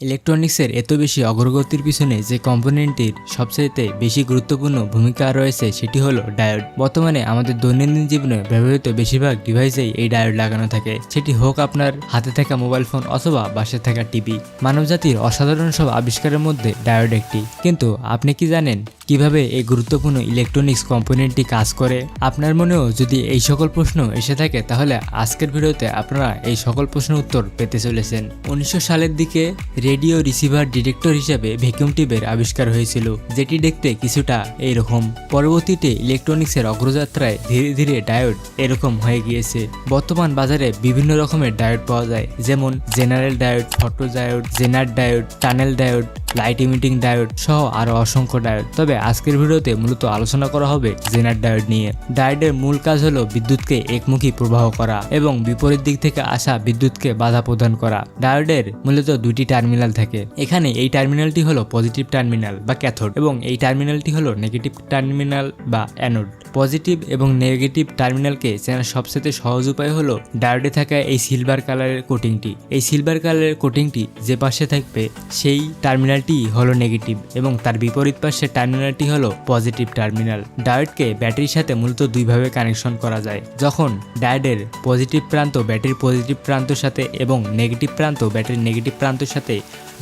ইলেকট্রনিক্সের এত বেশি অগ্রগতির পিছনে যে কম্পোনেন্টটির সবচাইতে বেশি গুরুত্বপূর্ণ ভূমিকা রয়েছে সেটি হলো ডায়োড। বর্তমানে আমাদের দৈনন্দিন জীবনে ব্যবহৃত বেশিরভাগ ডিভাইসেই এই ডায়োড লাগানো থাকে। সেটি হোক আপনার হাতে থাকা মোবাইল ফোন অথবা বাসে থাকা টিভি। মানবজাতির অসাধারণ সব আবিষ্কারের মধ্যে ডায়োড একটি। কিন্তু আপনি কি জানেন কীভাবে এই গুরুত্বপূর্ণ ইলেকট্রনিক্স কম্পোনেন্টটি কাজ করে? আপনার মনেও যদি এই সকল প্রশ্ন এসে থাকে, তাহলে আজকের ভিডিওতে আপনারা এই সকল প্রশ্নের উত্তর পেতে চলেছেন। উনিশশো সালের দিকে রেডিও রিসিভার ডিরেক্টর হিসেবে ভ্যাকুয়াম টিউবের আবিষ্কার হয়েছিল, যেটি দেখতে কিছুটা এইরকম। পরবর্তীতে ইলেকট্রনিক্সের অগ্রযাত্রায় ধীরে ধীরে ডায়োড এরকম হয়ে গিয়েছে। বর্তমান বাজারে বিভিন্ন রকমের ডায়োড পাওয়া যায়, যেমন general diode photo diode zener diode tunnel diode light emitting diode সহ আরও অসংখ্য ডায়োড তবে আজকের ভিডিওতে মূলত আলোচনা করা হবে জেনার ডায়ড নিয়ে। ডায়োডের মূল কাজ হলো বিদ্যুৎকে একমুখী প্রবাহ করা এবং বিপরীত দিক থেকে আসা বিদ্যুৎকে বাধা প্রদান করা। ডায়োডের মূলত দুটি টার্মিনাল থাকে। এখানে এই টার্মিনালটি হলো পজিটিভ টার্মিনাল বা ক্যাথোড এবং এই টার্মিনালটি হলো নেগেটিভ টার্মিনাল বা অ্যানোড। পজিটিভ এবং নেগেটিভ টার্মিনালকে চেনার সবচেয়ে সহজ উপায় হলো ডায়োডে থাকা এই সিলভার কালারের কোটিংটি। এই সিলভার কালারের কোটিংটি যে পাশে থাকবে সেই টার্মিনালটি হলো নেগেটিভ এবং তার বিপরীত পাশের টার্মিনালটি হলো পজিটিভ টার্মিনাল। ডায়োডকে ব্যাটারির সাথে মূলত দুইভাবে কানেকশন করা যায়। যখন ডায়োডের পজিটিভ প্রান্ত ব্যাটারির পজিটিভ প্রান্তের সাথে এবং নেগেটিভ প্রান্ত ব্যাটারির নেগেটিভ প্রান্তের সাথে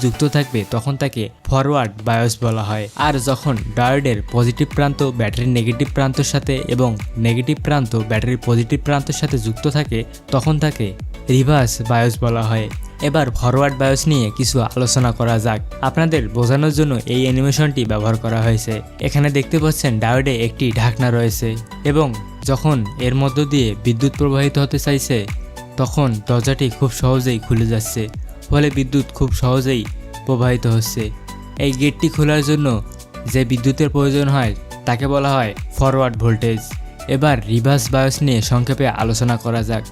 যুক্ত থাকবে, তখন তাকে ফরওয়ার্ড বায়োস বলা হয়। আর যখন ডায়োডের পজিটিভ প্রান্ত ব্যাটারির নেগেটিভ প্রান্তের সাথে এবং নেগেটিভ প্রান্ত, ব্যাটারির পজিটিভ প্রান্তের সাথে যুক্ত থাকে, তখন তাকে রিভার্স বায়োস বলা হয়। এবার ফরওয়ার্ড বায়োস নিয়ে কিছু আলোচনা করা যাক। আপনাদের বোঝানোর জন্য এই অ্যানিমেশনটি ব্যবহার করা হয়েছে। এখানে দেখতে পাচ্ছেন ডায়োডে একটি ঢাকনা রয়েছে এবং যখন এর মধ্য দিয়ে বিদ্যুৎ প্রবাহিত হতে চাইছে, তখন দরজাটি খুব সহজেই খুলে যাচ্ছে। ফলে বিদ্যুৎ খুব সহজেই প্রবাহিত হচ্ছে। এই গেটটি খোলার জন্য যে বিদ্যুতের প্রয়োজন হয় তাকে বলা হয় ফরওয়ার্ড ভোল্টেজ এবার রিভার্স বায়োস নিয়ে সংক্ষেপে আলোচনা করা যাক।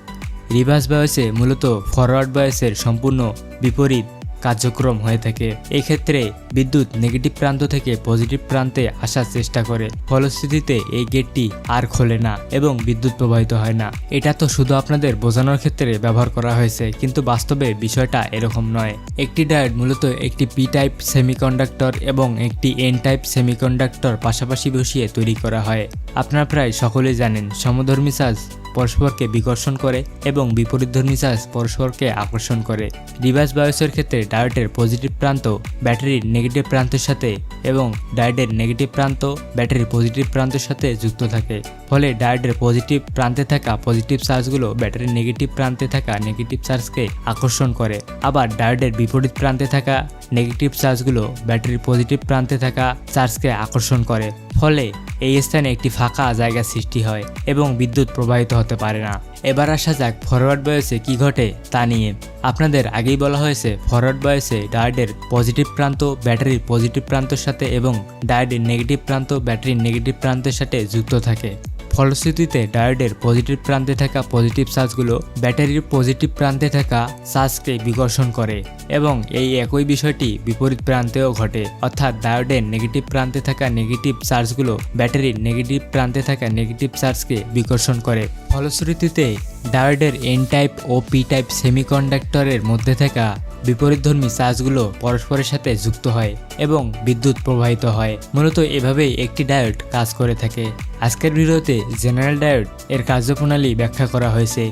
রিভার্স বায়োসে মূলত ফরওয়ার্ড বায়োসের সম্পূর্ণ বিপরীত কার্যক্রম হয়ে থাকে। এই ক্ষেত্রে বিদ্যুৎ নেগেটিভ প্রান্ত থেকে পজিটিভ প্রান্তে আসার চেষ্টা করে। ফলশ্রুতিতে এই গেটটি আর খোলে না এবং বিদ্যুৎ প্রবাহিত হয় না। এটা তো শুধু আপনাদের বোঝানোর ক্ষেত্রে ব্যবহার করা হয়েছে, কিন্তু বাস্তবে বিষয়টা এরকম নয়। একটি ডায়োড মূলত একটি পি টাইপ সেমিকন্ডাক্টর এবং একটি এন টাইপ সেমিকন্ডাক্টর পাশাপাশি বসিয়ে তৈরি করা হয়। আপনারা প্রায় সকলেই জানেন, সমধর্মী চার্জ পরস্পরকে বিকর্ষণ করে এবং বিপরীতধর্মী চার্জ পরস্পরকে আকর্ষণ করে। রিভার্স বায়োসের ক্ষেত্রে ডায়োডের পজিটিভ প্রান্ত ব্যাটারির নেগেটিভ প্রান্তের সাথে এবং ডায়োডের নেগেটিভ প্রান্ত ব্যাটারির পজিটিভ প্রান্তের সাথে যুক্ত থাকে। ফলে ডায়োডের পজিটিভ প্রান্তে থাকা পজিটিভ চার্জগুলো ব্যাটারির নেগেটিভ প্রান্তে থাকা নেগেটিভ চার্জকে আকর্ষণ করে। আবার ডায়োডের বিপরীত প্রান্তে থাকা নেগেটিভ চার্জগুলো ব্যাটারির পজিটিভ প্রান্তে থাকা চার্জকে আকর্ষণ করে। ফলে এই স্থানে একটি ফাঁকা জায়গা সৃষ্টি হয় এবং বিদ্যুৎ প্রবাহিত হতে পারে না। এবার আসা যাক ফরওয়ার্ড বয়সে কি ঘটে তা নিয়ে। আপনাদের আগেই বলা হয়েছে ফরওয়ার্ড বয়সে ডায়োডের পজিটিভ প্রান্ত ব্যাটারির পজিটিভ প্রান্তের সাথে এবং ডায়োডের নেগেটিভ প্রান্ত, ব্যাটারির নেগেটিভ প্রান্তের সাথে যুক্ত থাকে। ফলশ্রুতিতে ডায়োডের পজিটিভ প্রান্তে থাকা পজিটিভ চার্জগুলো ব্যাটারির পজিটিভ প্রান্তে থাকা চার্জকে বিকর্ষণ করে এবং এই একই বিষয়টি বিপরীত প্রান্তেও ঘটে। অর্থাৎ ডায়োডের নেগেটিভ প্রান্তে থাকা নেগেটিভ চার্জগুলো ব্যাটারির নেগেটিভ প্রান্তে থাকা নেগেটিভ চার্জকে বিকর্ষণ করে। ফলশ্রুতিতে ডায়োডের এন টাইপ ও পি টাইপ সেমিকন্ডাক্টরের মধ্যে থাকা বিপরীতধর্মী চার্জগুলো পরস্পরের সাথে যুক্ত হয় এবং বিদ্যুৎ প্রবাহিত হয়। মূলত এভাবেই একটি ডায়োড কাজ করে থাকে। আজকের ভিডিওতে জেনারেল ডায়োড এর কার্যপ্রণালী ব্যাখ্যা করা হয়েছে।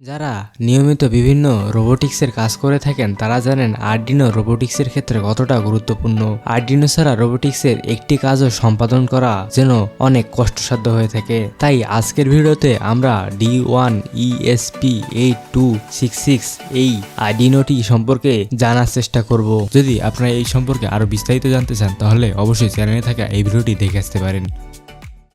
যারা নিয়মিত বিভিন্ন রোবোটিক্সের কাজ করে থাকেন, তারা জানেন আর্ডিনো রোবোটিক্সের ক্ষেত্রে কতটা গুরুত্বপূর্ণ। আর্ডিনো ছাড়া রোবোটিক্সের একটি কাজও সম্পাদন করা যেন অনেক কষ্টসাধ্য হয়ে থাকে। তাই আজকের ভিডিওতে আমরা D one ESP eight two six six এই আর্ডিনোটি সম্পর্কে জানার চেষ্টা করব। যদি আপনারা এই সম্পর্কে আরও বিস্তারিত জানতে চান, তাহলে অবশ্যই চ্যানেলে থাকা এই ভিডিওটি দেখে আসতে পারেন।